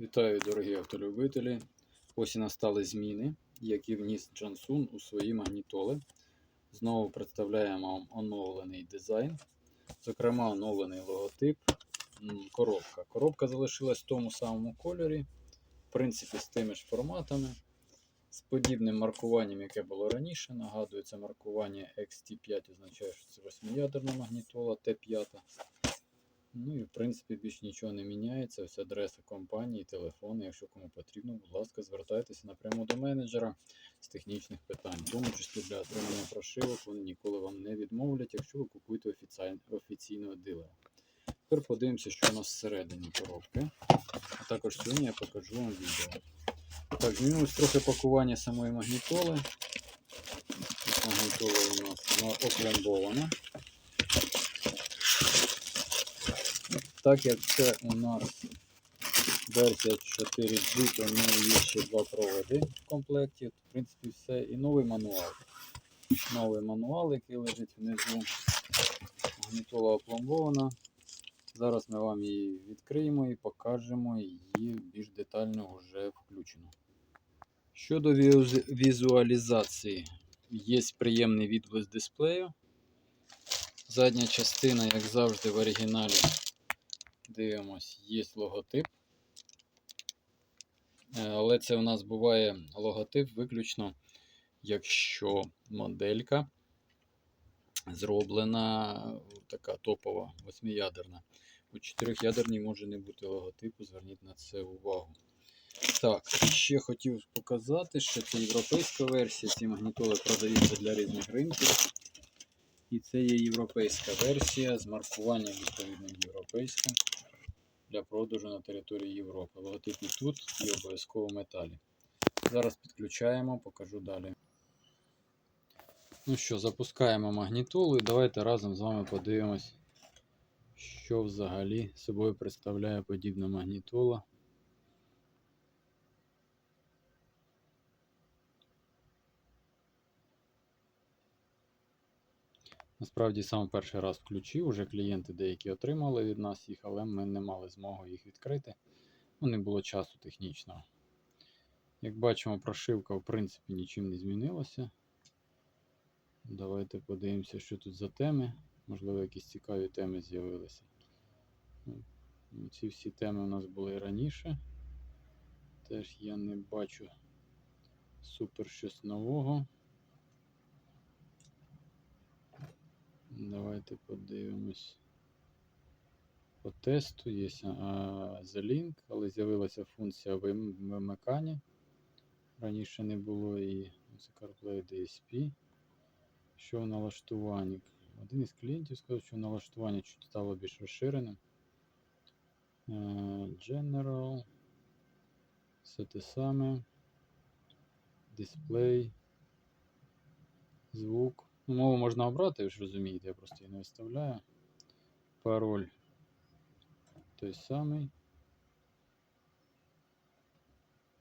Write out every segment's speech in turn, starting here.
Вітаю, дорогі автолюбителі. Ось і настали зміни, які вніс Джансун у свої магнітоли. Знову представляємо вам оновлений дизайн, зокрема, оновлений логотип, коробка. Коробка залишилась в тому самому кольорі, в принципі, з тими ж форматами, з подібним маркуванням, яке було раніше. Нагадую, це маркування XT5 означає, що це восьмиядерна магнітола Т5. Ну і в принципі більш нічого не міняється. Ось адреса компанії, телефони. Якщо кому потрібно, будь ласка, звертайтеся напряму до менеджера з технічних питань, в тому числі для отримання прошивок. Вони ніколи вам не відмовлять, якщо ви купуєте офіцій- офіційного дилера. Тепер подивимося, що у нас всередині коробки. А також сьогодні я покажу вам відео. Так, змінилось трохи пакування самої магнітоли. Магнітола у нас вона. Так як це у нас версія 4G, то в неї є ще два проводи в комплекті. В принципі, все. І новий мануал. Новий мануал, який лежить внизу. Магнітола опломбована. Зараз ми вам її відкриємо і покажемо її більш детально вже включено. Щодо візуалізації, є приємний відблиск дисплею. Задня частина, як завжди, в оригіналі Дивимось, є логотип. Е, Але це у нас буває логотип виключно, якщо моделька зроблена е, така топова, восьмиядерна. У чотирьохядерній може не бути логотипу, зверніть на це увагу. Так, ще хотів показати, що це європейська версія, ці магнітоли продаються для різних ринків. І це є європейська версія з маркуванням відповідним європейським для продажу на території Європи. Логотип і тут і обов'язково металі. Зараз підключаємо, покажу далі. Ну що, запускаємо магнітолу і давайте разом з вами подивимось, що взагалі собою представляє подібна магнітола. Насправді сам перший раз включив, уже клієнти деякі отримали від нас їх, але ми не мали змоги їх відкрити. Ну, не було часу технічного. Як бачимо, прошивка в принципі нічим не змінилася. Давайте подивимося, що тут за теми. Можливо, якісь цікаві теми з'явилися. Ну, Ці всі теми у нас були раніше. Теж я не бачу супер щось нового. Давайте подивимось. По тесту є The Link, але з'явилася функція вим- вимикання. Раніше не було і це CarPlay DSP. Що в налаштуванні? Один із клієнтів сказав, що налаштування чуть стало більш розширеним. Е, General. Все те саме. Дисплей. Звук. Мову можна обрати, ви ж розумієте, я просто її не виставляю. Пароль той самий.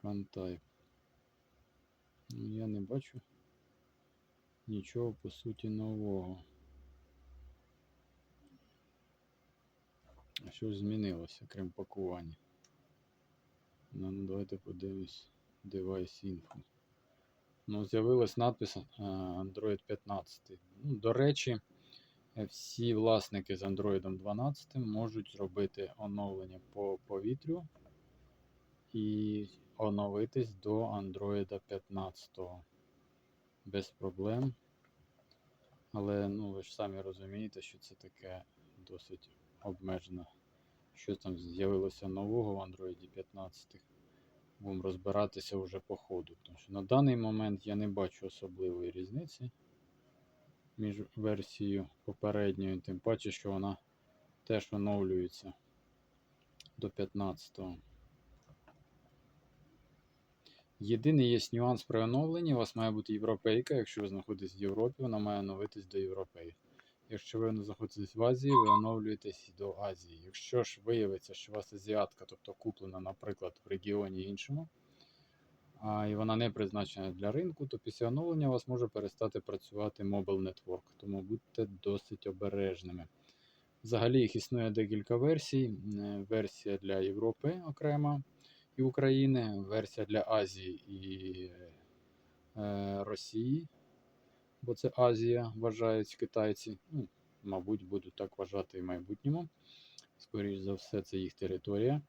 OneType. Ну, Я не бачу нічого по суті нового. Що ж змінилося, крім пакування? Ну, ну, давайте подивимось Device Info. Ну, з'явилась надпис е, Android 15. Ну, до речі, е, всі власники з Android 12 можуть зробити оновлення по повітрю і оновитись до Android 15 без проблем. Але ну, ви ж самі розумієте, що це таке досить обмежено. Що там з'явилося нового в Android 15 будемо розбиратися вже по ходу. Тому що на даний момент я не бачу особливої різниці між версією попередньою, тим паче, що вона теж оновлюється до 15-го. Єдиний є нюанс при оновленні. У вас має бути європейка. Якщо ви знаходитесь в Європі, вона має оновитись до європейки. Якщо ви знаходитесь в Азії, ви оновлюєтесь до Азії. Якщо ж виявиться, що у вас азіатка, тобто куплена, наприклад, в регіоні іншому, а, і вона не призначена для ринку, то після оновлення у вас може перестати працювати Mobile Network. Тому будьте досить обережними. Взагалі їх існує декілька версій. Е, Версія для Європи окрема, і України, версія для Азії і е, Росії, бо це Азія, вважають китайці. Ну, мабуть, будуть так вважати і в майбутньому. Скоріше за все, це їх територія.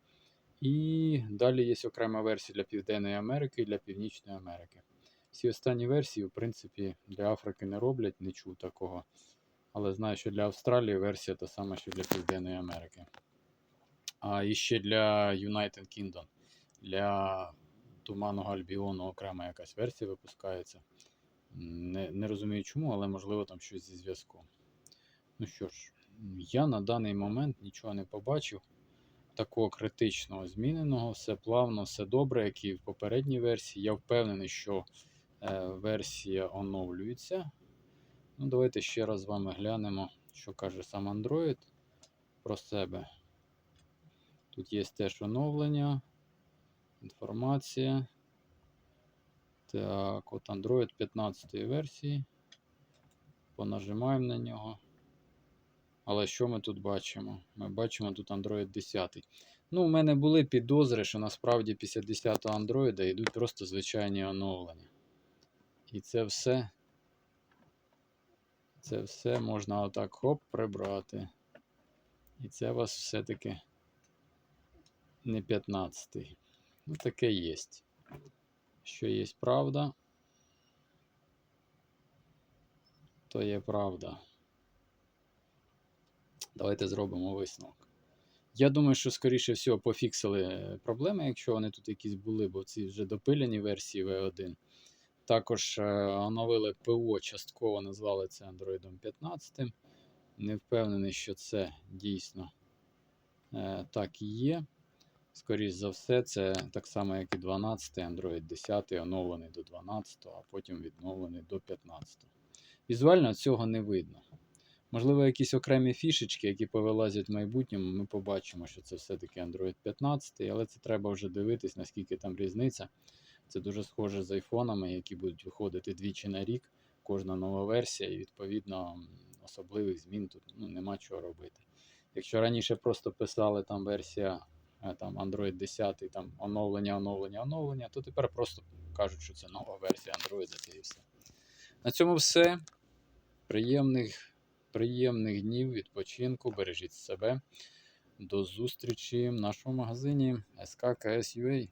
І далі є окрема версія для Південної Америки і для Північної Америки. Всі останні версії, в принципі, для Африки не роблять, не чув такого. Але знаю, що для Австралії версія та сама, що для Південної Америки. А і ще для United Kingdom, для Туманного Альбіону окрема якась версія випускається. Не, не розумію чому, але можливо там щось зі зв'язком. Ну що ж, я на даний момент нічого не побачив. Такого критичного зміненого, все плавно, все добре, як і в попередній версії. Я впевнений, що е, версія оновлюється. Ну, давайте ще раз з вами глянемо, що каже сам Android про себе. Тут є теж оновлення, інформація. Так, от Android 15 версії. Понажимаємо на нього. Але що ми тут бачимо? Ми бачимо тут Android 10. Ну, у мене були підозри, що насправді після 10 Android йдуть просто звичайні оновлення. І це все. Це все можна отак хоп прибрати. І це у вас все-таки не 15. Ну, таке є. Що є правда, то є правда. Давайте зробимо висновок. Я думаю, що, скоріше всього, пофіксили проблеми, якщо вони тут якісь були, бо ці вже допилені версії V1. Також е, оновили ПО, частково назвали це Android 15. Не впевнений, що це дійсно е, так і є. Скоріше за все, це так само, як і 12, Android 10, оновлений до 12, а потім відновлений до 15. Візуально цього не видно. Можливо, якісь окремі фішечки, які повилазять в майбутньому, ми побачимо, що це все-таки Android 15, але це треба вже дивитись, наскільки там різниця. Це дуже схоже з айфонами, які будуть виходити двічі на рік, кожна нова версія, і відповідно особливих змін тут ну, нема чого робити. Якщо раніше просто писали там версія там, Android 10, там оновлення, оновлення, оновлення, то тепер просто кажуть, що це нова версія Android і все. На цьому все. Приємних приємних днів відпочинку, бережіть себе. До зустрічі в нашому магазині SKKS.ua.